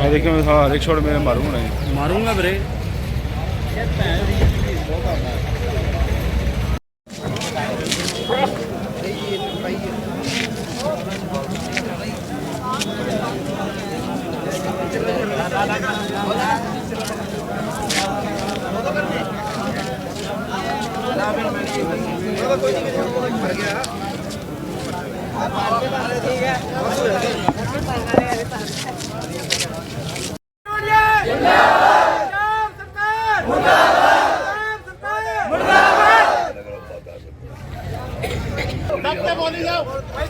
ਆ ਦੇਖਿਓ ਮੈਂ ਹਾਂ ਰਿਕ ਸ਼ਾਟ ਮੇਰੇ ਮਾਰੂ ਮਾਰੂੰਗਾ ਵੀਰੇ।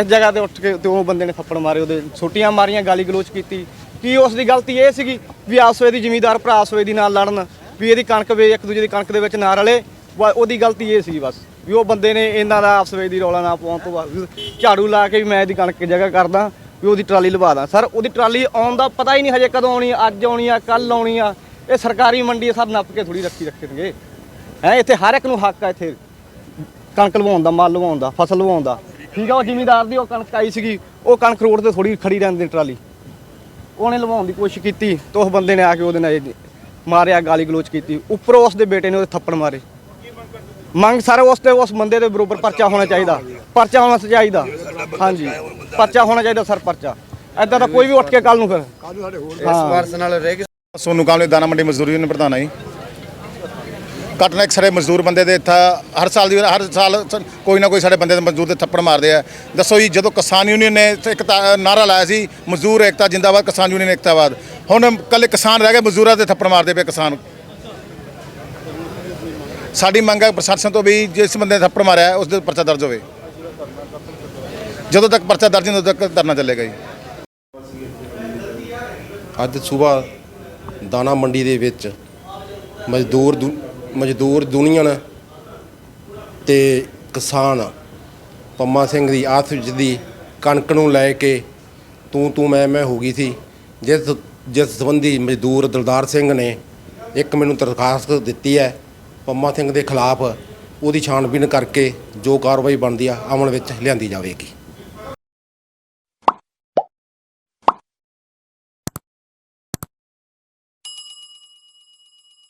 ਇਸ ਜਗ੍ਹਾ ਤੇ ਉੱਠ ਕੇ ਤੇ ਉਹ ਬੰਦੇ ਨੇ ਥੱਪੜ ਮਾਰੇ ਉਹਦੇ ਛੋਟੀਆਂ ਮਾਰੀਆਂ ਗਾਲੀ ਗਲੋਚ ਕੀਤੀ। ਕੀ ਉਸ ਦੀ ਗਲਤੀ ਇਹ ਸੀਗੀ ਵੀ ਆਪਸ ਦੀ ਜ਼ਿਮੀਦਾਰ ਭਰਾ ਆਪਸ ਦੀ ਨਾਲ ਲੜਨ ਵੀ ਇਹਦੀ ਕਣਕ ਵੇ ਇੱਕ ਦੂਜੇ ਦੀ ਕਣਕ ਦੇ ਵਿੱਚ ਨਾ ਰਲੇ? ਵਾ- ਉਹਦੀ ਗਲਤੀ ਇਹ ਸੀ ਬਸ ਵੀ ਉਹ ਬੰਦੇ ਨੇ ਇਹਨਾਂ ਦਾ ਆਪਸ ਵਿੱਚ ਦੀ ਰੌਲਾ ਨਾ ਪਾਉਣ ਤੋਂ ਬਾਅਦ ਝਾੜੂ ਲਾ ਕੇ ਵੀ ਮੈਂ ਇਹਦੀ ਕਣਕ ਜਗ੍ਹਾ ਕਰਦਾ ਵੀ ਉਹਦੀ ਟਰਾਲੀ ਲਵਾ ਦਾਂ। ਸਰ ਉਹਦੀ ਟਰਾਲੀ ਆਉਣ ਦਾ ਪਤਾ ਹੀ ਨਹੀਂ ਹਜੇ ਕਦੋਂ ਆਉਣੀ ਆ, ਅੱਜ ਆਉਣੀ ਆ ਕੱਲ ਆਉਣੀ ਆ। ਇਹ ਸਰਕਾਰੀ ਮੰਡੀ ਆ ਸਰ ਨੱਪ ਕੇ ਥੋੜੀ ਰੱਖੀ ਰੱਖਣਗੇ। ਹੈ ਇੱਥੇ ਹਰ ਇੱਕ ਨੂੰ ਹੱਕ ਆ ਇੱਥੇ ਕਣਕ ਲਵਾਉਣ ਦਾ ਮਾਲ ਲਵਾਉਣ ਦਾ ਫਸਲ ਲਵਾਉਣ ਦਾ। ਠੀਕ ਆ, ਉਹ ਜਿਮੀਦਾਰ ਦੀ ਉਹ ਕਣਕ ਆਈ ਸੀਗੀ, ਉਹ ਕਣਕ ਰੋਡ ਤੇ ਥੋੜੀ ਖੜੀ ਰਹਿੰਦੀ ਟਰਾਲੀ। ਉਹਨੇ ਲਵਾਉਣ ਦੀ ਕੋਸ਼ਿਸ਼ ਕੀਤੀ ਤੇ ਉਸ ਬੰਦੇ ਨੇ ਆ ਕੇ ਉਹਦੇ ਨਾਲ ਮਾਰਿਆ, ਗਾਲੀ ਗਲੋਚ ਕੀਤੀ। ਉੱਪਰੋਂ ਉਸ ਦੇ ਬੇਟੇ ਨੇ ਉਹਦੇ ਥੱਪੜ ਮਾਰੇ। ਮੰਗ ਸਰ, ਉਸ ਤੇ ਉਸ ਬੰਦੇ ਦੇ ਬਰੋਬਰ ਪਰਚਾ ਹੋਣਾ ਚਾਹੀਦਾ। ਪਰਚਾ ਹੋਣਾ ਚਾਹੀਦਾ। ਹਾਂਜੀ। ਪਰਚਾ ਹੋਣਾ ਚਾਹੀਦਾ ਸਰ, ਪਰਚਾ। ਐਦਾਂ ਦਾ ਕੋਈ ਵੀ ਉੱਠ ਕੇ ਕੱਲ ਨੂੰ ਫਿਰ। ਹਾਂ ਸੋਨੂ ਕਾਮਲੇ ਦਾਣਾ ਮੰਡੀ ਮਜ਼ਦੂਰੀ ਯੂਨੀਅਨ ਪ੍ਰਧਾਨ ਆਈ ਘੱਟ ਨਾ ਇੱਕ ਸਾਡੇ ਮਜ਼ਦੂਰ ਬੰਦੇ ਦੇ ਇੱਥਾ ਹਰ ਸਾਲ ਦੀ ਹਰ ਸਾਲ ਸ- ਕੋਈ ਨਾ ਕੋਈ ਸਾਡੇ ਬੰਦੇ ਦੇ ਮਜ਼ਦੂਰ ਦੇ ਥੱਪੜ ਮਾਰਦੇ ਆ। ਦੱਸੋ ਜੀ ਜਦੋਂ ਕਿਸਾਨ ਯੂਨੀਅਨ ਨੇ ਇੱਥੇ ਇੱਕ ਤਾਂ ਨਾਰਾ ਲਾਇਆ ਸੀ ਮਜ਼ਦੂਰ ਏਕਤਾ ਜਿੰਦਾਬਾਦ ਕਿਸਾਨ ਯੂਨੀਅਨ ਏਕਤਾਬਾਦ। ਹੁਣ ਇਕੱਲੇ ਕਿਸਾਨ ਰਹਿ ਗਏ ਮਜ਼ਦੂਰਾਂ ਦੇ ਥੱਪੜ ਮਾਰਦੇ ਪਏ ਕਿਸਾਨ। ਸਾਡੀ ਮੰਗ ਹੈ ਪ੍ਰਸ਼ਾਸਨ ਤੋਂ ਵੀ ਜਿਸ ਬੰਦੇ ਨੇ ਥੱਪੜ ਮਾਰਿਆ ਹੈ, ਉਸ ਦੇ ਪਰਚਾ ਦਰਜ ਹੋਵੇ। ਜਦੋਂ ਤੱਕ ਪਰਚਾ ਦਰਜ ਨਹੀਂ ਉਦੋਂ ਤੱਕ ਧਰਨਾ ਚੱਲੇਗਾ ਜੀ। ਅੱਜ ਸਵੇਰ ਦਾਣਾ ਮੰਡੀ ਦੇ ਵਿੱਚ ਮਜ਼ਦੂਰ ਦੁ- ਮਜ਼ਦੂਰ ਯੂਨੀਅਨ ਤੇ ਕਿਸਾਨ ਪੰਮਾ ਸਿੰਘ ਦੀ ਆਸ ਵਿੱਚ ਦੀ ਕਣਕ ਨੂੰ ਲੈ ਕੇ ਤੂੰ ਤੂੰ ਮੈਂ ਮੈਂ ਹੋ ਗਈ ਸੀ। ਜਿਸ ਜਿਸ ਸੰਬੰਧੀ ਮਜ਼ਦੂਰ ਦਲਦਾਰ ਸਿੰਘ ਨੇ ਇੱਕ ਮੈਨੂੰ ਦਰਖਾਸਤ ਦਿੱਤੀ ਹੈ, ਪੰਮਾ ਸਿੰਘ ਦੇ ਖਿਲਾਫ ਉਹਦੀ ਛਾਣਬੀਨ ਕਰਕੇ ਜੋ ਕਾਰਵਾਈ ਬਣਦੀ ਆ ਅਮਲ ਵਿੱਚ ਲਿਆਂਦੀ ਜਾਵੇਗੀ।